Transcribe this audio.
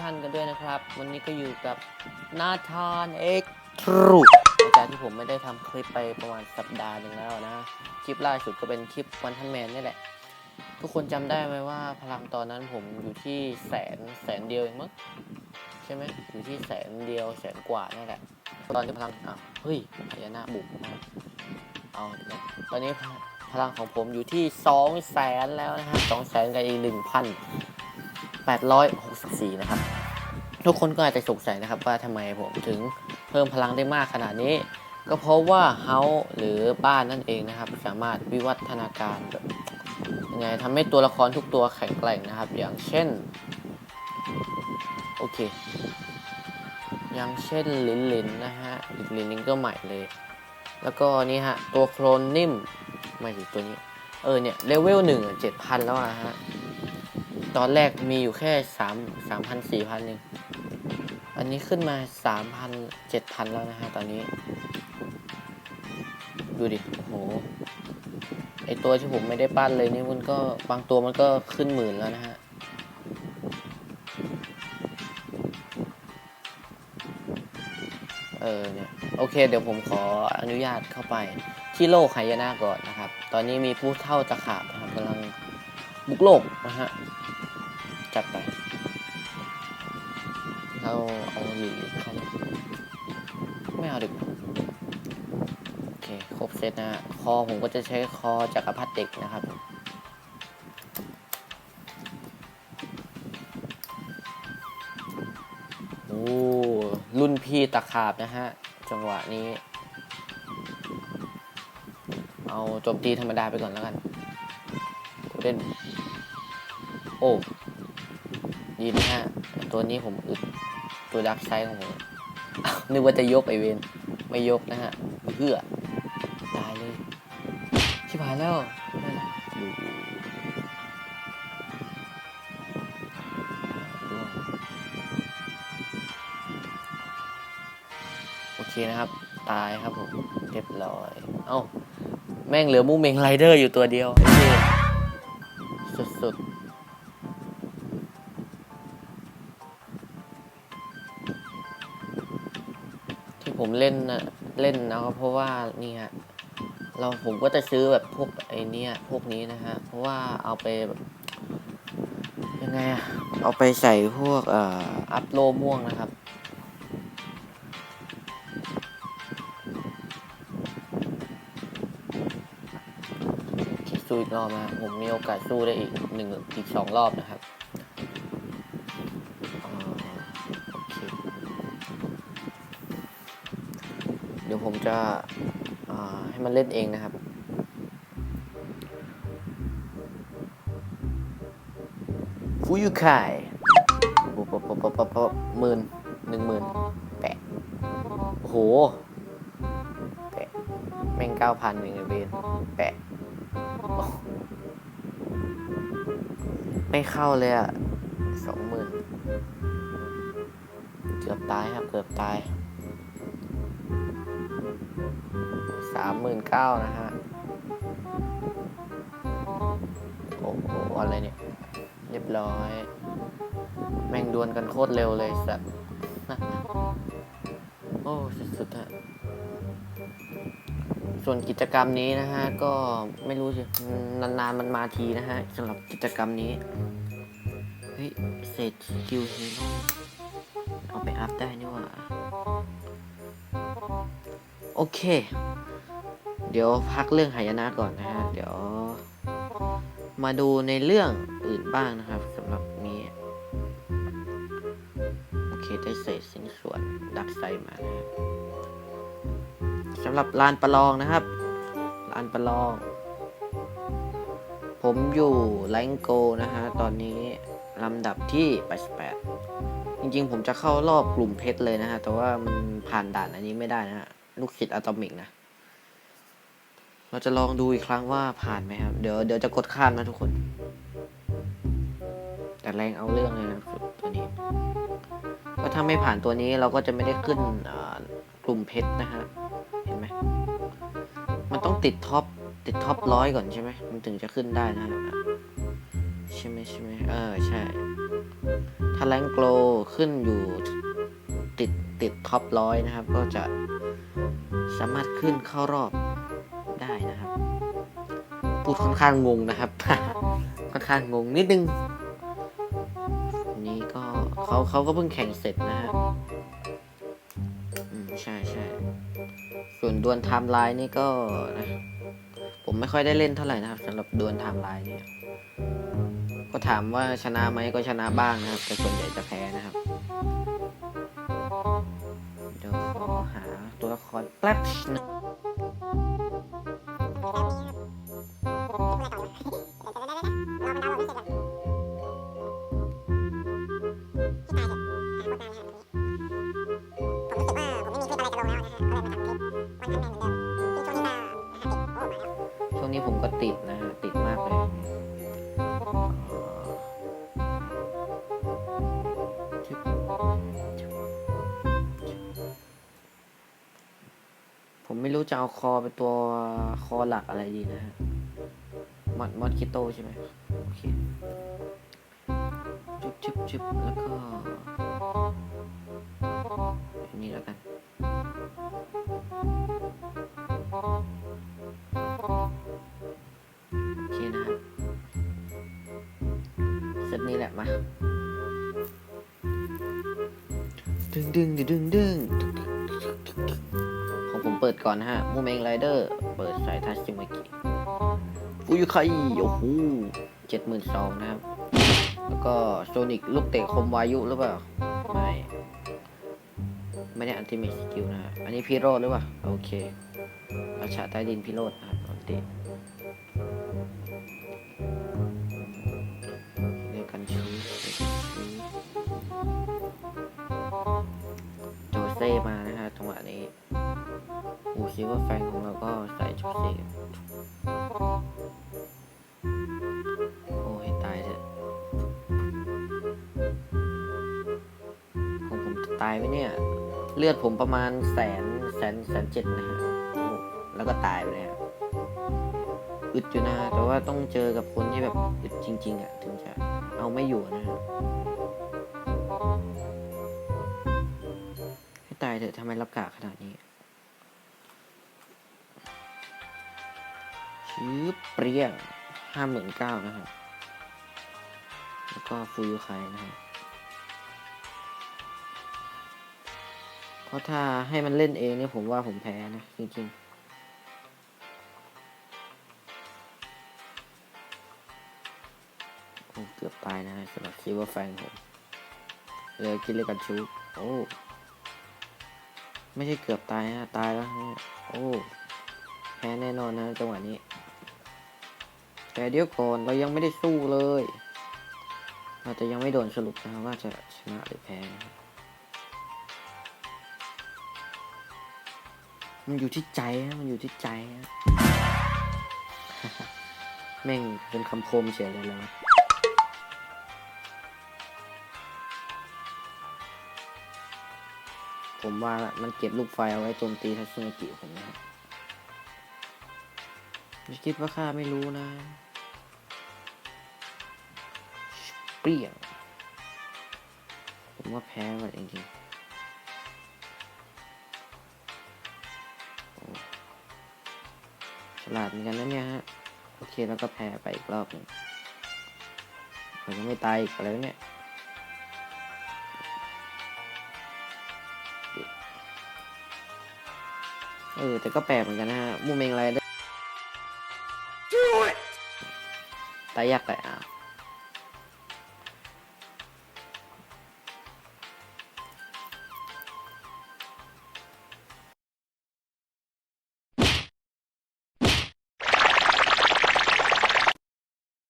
ท่านกันด้วยนะครับ วันนี้ก็อยู่กับนาธานเอ็กทรูหลังจากที่ผมไม่ได้ทำคลิปไปประมาณสัปดาห์หนึ่งแล้วนะ คลิปล่าสุดก็เป็นคลิปวันทันแมนนี่แหละ ทุกคนจำได้ไหมว่าพลังตอนนั้นผมอยู่ที่แสนแสนเดียวเองมั้งใช่ไหมอยู่ที่แสนเดียวแสนกว่านี่แหละ ตอนนี้พลังอ้าวเฮ้ยพญานาคบุกมาเอาเนี่ยตอนนี้พลังของผมอยู่ที่สองแสนแล้วนะฮะสองแสนกับอีกหนึ่งพัน แปดร้อยหกสิบสี่นะครับ ทุกคนก็อาจจะสงสัยนะครับว่าทำไมผมถึงเพิ่มพลังได้มากขนาดนี้ ก็เพราะว่าเฮาหรือบ้านนั่นเองนะครับ สามารถวิวัฒนาการแบบยังไงทำให้ตัวละครทุกตัวแข็งแกร่งนะครับ อย่างเช่น โอเค อย่างเช่นลินลินนะฮะอีกลินนึงก็ใหม่เลย แล้วก็นี่ฮะ ตัวโครนนิ่มไม่ถึงตัวนี้ เออเนี่ยเลเวลหนึ่งเจ็ดพันแล้วอะฮะ ตอนแรกมีอยู่แค่สามสามพันสี่พันเองอันนี้ขึ้นมาสามพันเจ็ดพันแล้วนะฮะตอนนี้ ดูดิโอ้โหไอตัวที่ผมไม่ได้ปั้นเลยนี่มันก็บางตัวมันก็ขึ้นหมื่นแล้วนะฮะเออเนี่ยโอเค เดี๋ยวผมขออนุญาตเข้าไปที่โลกไหายนะก่อนนะครับ ตอนนี้มีผู้เท่าตะขาบนะครับกำลังบุกโลกนะฮะ จัดไป เราเอาหลีเข้าไม่เอาดึกโอเค ครบเซตนะฮะคอผมก็จะใช้คอจักรพรรดิเด็กนะครับโอ้รุ่นพี่ตะขาบนะฮะ จังหวะนี้ เอาโจมตีธรรมดาไปก่อนแล้วกันเล่นโอ้ ดีนะฮะ ตัวนี้ผมอึดตัวดักไซของผมนึกว่าจะยกไอเวนไม่ยกนะฮะเพื่อตายเลยชิบหายแล้วดูโอเคนะครับ ตายครับผมเรียบร้อย เอ้า แม่งเหลือมูเมงไรเดอร์อยู่ตัวเดียวสุดๆ ผมเล่นนะเล่นนะครับเพราะว่านี่ฮะเราผมก็จะซื้อแบบพวกไอเนี้ยพวกนี้นะฮะเพราะว่าเอาไปแบบยังไงอะเอาไปใส่พวกเอ่ออัพโลม่วงนะครับสู้อีกรอบนะผมมีโอกาสสู้ได้อีกหนึ่งอีกสองรอบนะครับ ผมจะให้มันเล่นเองนะครับ ฟูยูไคปปุ๊บปุ๊บปุ๊บปุ๊บปุ๊บหมื่นหนึ่งหมื่นแปะโอ้โห แปะ แม่งเก้าพันหนึ่งเบนแปะ ไม่เข้าเลยอะสองหมื่นเกือบตายครับ เกือบตายามหมื่นเก้านะฮะ โอ้โห อะไรเนี่ย เรียบร้อย แม่งดวลกันโคตรเร็วเลยสัตว์โอ้ สุดๆฮะ ส่วนกิจกรรมนี้นะฮะ ก็ไม่รู้สินนานๆมันมาทีนะฮะสำหรับกิจกรรมนี้ เฮ้ย เศษสกิลฮีโร่เอาไปอัพได้นี่ว่า โอเค เดี๋ยวพักเรื่องหายนะก่อนนะฮะ เดี๋ยว มาดูในเรื่องอื่นบ้างนะครับสำหรับนี้โอเคได้เศษชิ้นส่วนดักไซมานะฮะสำหรับลานประลองนะครับลานประลอง ผมอยู่แรงโกนะฮะ ตอนนี้ลำดับที่88จริงๆ ผมจะเข้ารอบกลุ่มเพชรเลยนะฮะ แต่ว่ามันผ่านด่านอันนี้ไม่ได้นะฮะ ลูกศิษย์อะตอมิกนะ เราจะลองดูอีกครั้งว่าผ่านไหมครับ เดี๋ยวเดี๋ยวจะกดข้ามนะทุกคน แต่แรงเอาเรื่องเลยนะตัวนี้ ก็ถ้าไม่ผ่านตัวนี้เราก็จะไม่ได้ขึ้นกลุ่มเพชรนะฮะ เห็นไหม มันต้องติดท็อปติดท็อปร้อยก่อนใช่ไหม มันถึงจะขึ้นได้นะฮะใช่ไหมใช่ไหมเออใช่ ถ้าแรงโกลขึ้นอยู่ติดติดท็อปร้อยนะครับ ก็จะสามารถขึ้นเข้ารอบ ได้นะครับพูดค่อนข้างงงนะครับ ค่อนข้างงงนิดนึง นี้ก็เขาเขาก็เพิ่งแข่งเสร็จนะฮะอืมใช่ใช่ส่วนดวลไทม์ไลน์นี่ก็นะผมไม่ค่อยได้เล่นเท่าไหร่นะครับสำหรับดวลไทม์ไลน์เนี่ย ก็ถามว่าชนะไหมก็ชนะบ้างนะครับ แต่ส่วนใหญ่จะแพ้นะครับเดี๋ยวขอหาตัวละครแป๊บหนึง วงนี้ผมก็ติดนะฮะติดมากเลยผมไม่รู้จะเอาคอเป็นตัวคอหลักอะไรดีนะฮะมอดมอดคิโตใช่ไหมโอเคชึบชึบชึบแล้วก็อันนี้แล้วกัน นี้แหละมาดึงดึงดึงดึงดึงของผมเปิดก่อนนะฮะมูเมงไรเดอร์เปิดสายทัชจิมากิฟูยุไคโอ้โหเจ็ดหมื่นสองนะครับ แล้วก็โซนิกลูกเตะคมวายุหรือเปล่า ไม่ ไม่ได้อันติเมทสกิลนะฮะ อันนี้พีโรดหรือเปล่า โอเคราชาใต้ดินพีโรดนะครับอันติะจังหวะนี้อูซิว่าแฟนของเราก็ใส่โจเซ่โอ้ยตายเถอะของผมจะตายไหมเนี่ย เลือดผมประมาณแสนแสนแสนเจ็ดนะฮะแล้วก็ตายไปเลยฮะอึดอยู่นะแต่ว่าต้องเจอกับคนที่แบบอึดจริง ๆอะถึงจะเอาไม่อยู่นะฮะ เถอะทำไมรับกากขนาดนี้ชื้อเปรี้ยงห้าหมื่นเก้านะครับ แล้วก็ฟูยูไคนะฮะเพราะถ้าให้มันเล่นเองเนี่ยผมว่าผมแพ้นะ จริงๆโอ้เกือบตายนะสำหรับคิดว่าแฟนผมเลยกินเลยกันชู โอ้ ไม่ใช่เกือบตายนะตายแล้วเนี่ยโอ้แพ้แน่นอนนะจังหวะนี้ แต่เดี๋ยวก่อนเรายังไม่ได้สู้เลยเราจะยังไม่โดนสรุปนะว่าจะชนะหรือแพ้มันอยู่ที่ใจนะมันอยู่ที่ใจนะแม่งเป็นคำคมเฉยเลยแล้ว ผมว่ามันเก็บลูกไฟเอาไว้โจมตีทัศนกิผมนะครับไม่คิดว่าข้าไม่รู้นะ เปรี้ยงผมว่าแพ้มันจริงๆฉลาดเหมือนกันนะเนี่ยฮะ โอเคแล้วก็แพ้ไปอีกรอบหนึ่งผมยังไม่ตายอีกแล้วเนี่ย เออ แต่ก็แปลกเหมือนกันนะฮะ มูเมงไรได้ตายยากแต่อ้าว